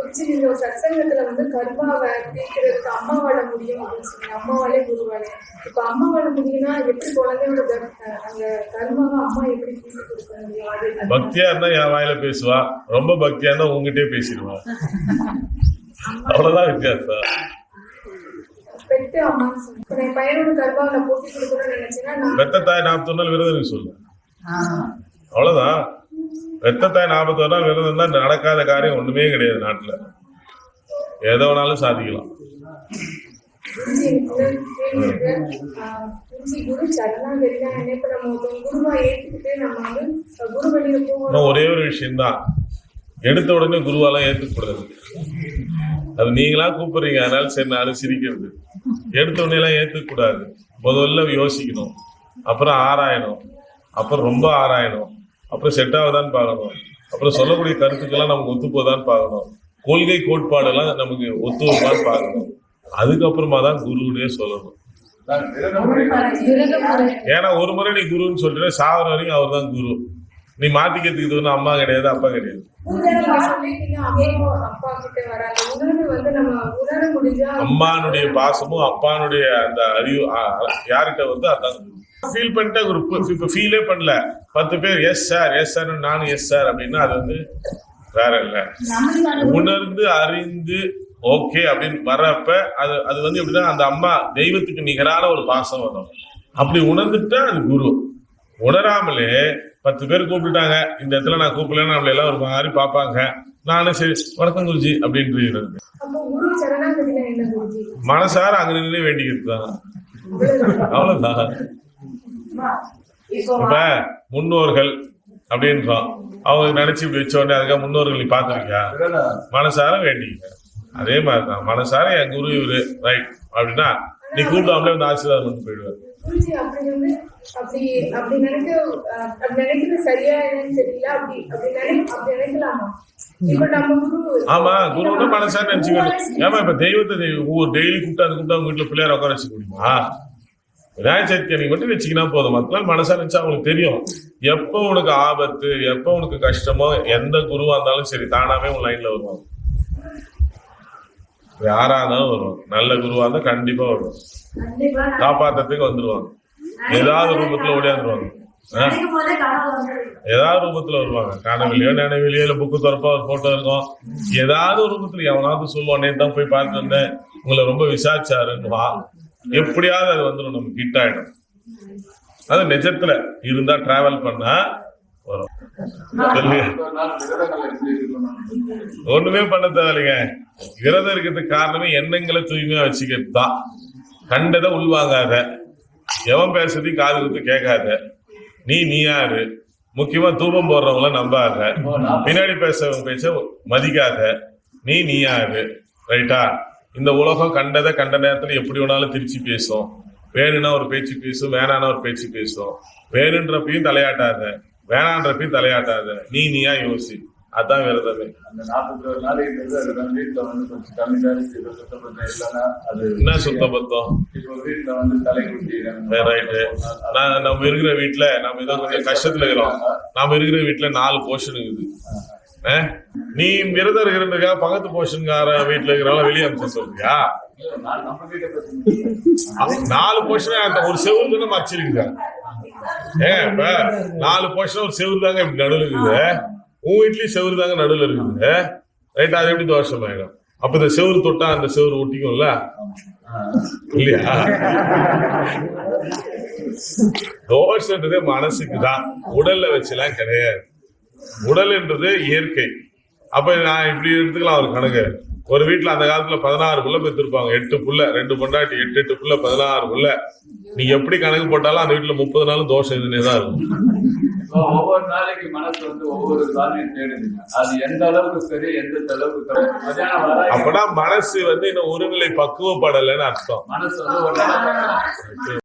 நீங்க ஒரு சத்சங்கத்துல வந்து கர்மாவை தீர்க்கிறதுக்கு அம்மாவால முடியும் அப்படின்னு சொன்னீங்க. அம்மாவாலே குருவாலே இப்ப அம்மாவால முடியும்னா எப்படி குழந்தையோட அந்த கர்மாவை அம்மா எப்படி தீர்த்து கொடுக்க முடியும்? பக்தியா இருந்தா என் வாயில பேசுவா. ரொம்ப பக்தியா இருந்தா உங்ககிட்டயே பேசிடுவா. அவ்வளவுதான் வித்தியாசம். இப்ப என் பையனோட கர்மாவை போட்டி கொடுக்கணும்னு நினைச்சேன்னா நான் வெத்த தாய் நாற்பத்தி நாள் விரதம் இருக்கு சொல்லு. அவ்வளவுதான். வெத்த தாய் நாற்பத்தி நாள் விரதம் தான் நடக்காத காரியம் ஒண்ணுமே கிடையாது நாட்டுல. எதை வேணாலும் சாதிக்கலாம். ஒரு ஒரே ஒரு விஷயம்தான். எடுத்த உடனே குருவாலாம் ஏத்துக்கூடாது அது நீங்களா கூப்பிடுறீங்க அதனால சரி நானும் சிரிக்கிறது. எடுத்த உடனே எல்லாம் ஏத்துக்கூடாது முதல்ல யோசிக்கணும். அப்புறம் ஆராயணும். அப்புறம் ரொம்ப ஆராயணும். அப்புறம் செட் ஆகுதான்னு பார்க்கணும். அப்புறம் சொல்லக்கூடிய கருத்துக்கெல்லாம் நமக்கு ஒத்து போதான்னு பார்க்கணும். கொள்கை கோட்பாடெல்லாம் நமக்கு ஒத்து வருமானு பார்க்கணும். அதுக்கப்புறமா தான் குருவுனே சொல்லணும். ஏன்னா ஒரு முறை நீ குருன்னு சொல்லிட்டு சாவர வரைக்கும் அவர் தான் குரு. நீ மாத்திக்கிறதுக்கு இது ஒன்றும் அம்மா கிடையாது அப்பா கிடையாது. அம்மானுடைய பாசமும் அப்பானுடைய அந்த அறிவு யார்கிட்ட வந்து அதான் ஃபீல் பண்ணிட்டே ஒரு இப்ப ஃபீலே பண்ணல. பத்து பேர் எஸ் சார் எஸ் சார் நானும் எஸ் சார் அப்படின்னா அது வந்து வேற இல்ல. உணர்ந்து அறிந்து ஓகே அப்படின்னு வர்றப்ப அது அது வந்து எப்படின்னா அந்த அம்மா தெய்வத்துக்கு நிகரான ஒரு பாசம் வரும். அப்படி உணர்ந்துட்டா அது குரு. உணராமலே பத்து பேர் கூப்பிட்டுட்டாங்க. இந்த இடத்துல நான் கூப்பிடலன்னு நம்மள எல்லாம் ஒரு மாதிரி பார்ப்பாங்க. நானும் சரி வணக்கம் குருஜி அப்படின்றது மனசார அங்க நின்று வேண்டிக்கிறது தான் அவ்வளவுதான் இப்ப முன்னோர்கள் அப்படின்றோம். அவங்க நினைச்சு இப்படி வச்ச உடனே அதுக்காக முன்னோர்கள் நீ பாத்துருக்கியா மனசார வேண்டிக்க. அதே மாதிரிதான். மனசார என் குரு இவரு ரைட் அப்படின்னா நீ கூப்பிடாமலே வந்து ஆசீர்வாதம் பண்ணி போயிடுவார். குருஜி அப்படி வந்து அப்படி அப்படி நினைக்க அப்படி நினைக்கிறது சரியா என்னன்னு தெரியல அப்படி அப்படி நினை அப்படி நினைக்கலாமா? குரு ஆமா குருன்னா நினைச்சுக்கணும். ஏமா இப்ப தெய்வத்தை தெய்வம் ஒவ்வொரு டெய்லி கூப்பிட்டு அது கூப்பிட்டு அவங்க வீட்டுல பிள்ளையார உட்கார வச்சுக்க முடியுமா? விநாயகர் சதுர்த்தி அன்னைக்கு மட்டும் வச்சுக்கினா போதும். மக்கள் மனசா நினைச்சா அவங்களுக்கு தெரியும். எப்போ உனக்கு ஆபத்து எப்போ உனக்கு கஷ்டமோ எந்த குருவா இருந்தாலும் சரி தானாவே உன் லைன்ல வருவாங்க. யாரா இருந்தாலும் வருவாங்க நல்ல குருவா இருந்தா கண்டிப்பா வருவாங்க நான் காப்பாத்துறதுக்கு வந்துருவாங்க. ஏதாவது ரூபத்துல ஓடியாந்துருவாங்க. ஏதாவது ரூபத்துல வருவாங்க. காணவில்லையோ நினைவிலையோ இல்ல புக்கு திறப்பா ஒரு போட்டோ இருக்கும். ஏதாவது ரூபத்துல எவனாவது சொல்லுவான் தான் போய் பார்த்து வந்தேன். உங்களை ரொம்ப விசாரிச்சாருன்னுவா எப்படியாவது அது வந்துடும் நம்ம ஹிட் ஆயிடும். அது நிஜத்துல. இருந்தா டிராவல் பண்ணா வரும். ஒண்ணுமே பண்ண தேவையில்லைங்க. விரதம் இருக்கிறதுக்கு காரணமே எண்ணங்களை தூய்மையா வச்சுக்கிறது தான். கண்டதை உள்வாங்காத. எவன் பேசுறதையும் காது கொடுத்து கேட்காத. நீ நீ யாரு முக்கியமா தூபம் போடுறவங்கள நம்பாத. பின்னாடி பேசுறவங்க பேச மதிக்காத. நீ நீ யாரு ரைட்டா? இந்த உலகம் கண்டதை கண்ட நேரத்துல எப்படி வேணாலும் திருச்சி பேசும். வேணும்னா ஒரு பேச்சு பேசும் வேணான்னா ஒரு பேச்சு பேசும். வேணுன்றப்பையும் தலையாட்டாத. வேணான்றப்பையும் தலையாட்டாத. நீ நீயா யோசி. அதான் விரதமே அந்த நாற்பத்தி ஒரு நாளைக்கு அதுதான் வீட்டுல வந்து கொஞ்சம் கம்மி நேரம் இதை சுத்தப்படுத்த இல்லைன்னா அது என்ன சுத்தபத்தம் இப்போ வீட்டுல வந்து தலைக்குட்டி ரைட்டு. நான் நம்ம இருக்கிற வீட்டுல நம்ம ஏதோ கொஞ்சம் கஷ்டத்துல இருக்கிறோம். நாம இருக்கிற வீட்டுல நாலு போர்ஷன் இருக்குது? நீ விரதம் இருக்கிறதுக்காக பக்கத்து போர்ஷன்கார வீட்டுல இருக்கிறவங்க வெளியே அனுப்பிச்சு சொல்றியா? நாலு போர்ஷன் அந்த ஒரு தானே மறைச்சிருக்குது? ஏன் நாலு போர்ஷன் ஒரு செவுரு தாங்க இப்படி நடுவில் இருக்குது. உன் வீட்லயும் செவுரு தாங்க நடுவில் இருக்குது. ரைட் அது எப்படி தோஷம் ஆயிடும் அப்ப இந்த செவுரு தொட்டா அந்த செவுரு ஒட்டிக்கும்ல? இல்லையா? தோஷன்றதே மனசுக்கு தான். உடல்ல வச்சுலாம் கிடையாது. உடல்ன்றது இயற்கை. அப்ப நான் இப்படி எடுத்துக்கலாம் ஒரு கணக்கு. ஒரு வீட்டுல அந்த காலத்துல பதினாறு புள்ள பெற்றிருப்பாங்க எட்டு புள்ள ரெண்டு பொண்டாட்டி எட்டு எட்டு புள்ள பதினாறு புள்ள. நீ எப்படி கணக்கு போட்டாலும் அந்த வீட்டுல முப்பது நாளும் தோஷம் இதுனே தான் இருக்கும். ஒவ்வொரு நாளைக்கு மனசு வந்து ஒவ்வொரு காரியம் தேடுதுங்க. அது எந்த அளவுக்கு சரி எந்த அளவுக்கு அப்பனா மனசு வந்து இன்னும் ஒருநிலை பக்குவப்படலைன்னு அர்த்தம். மனசு வந்து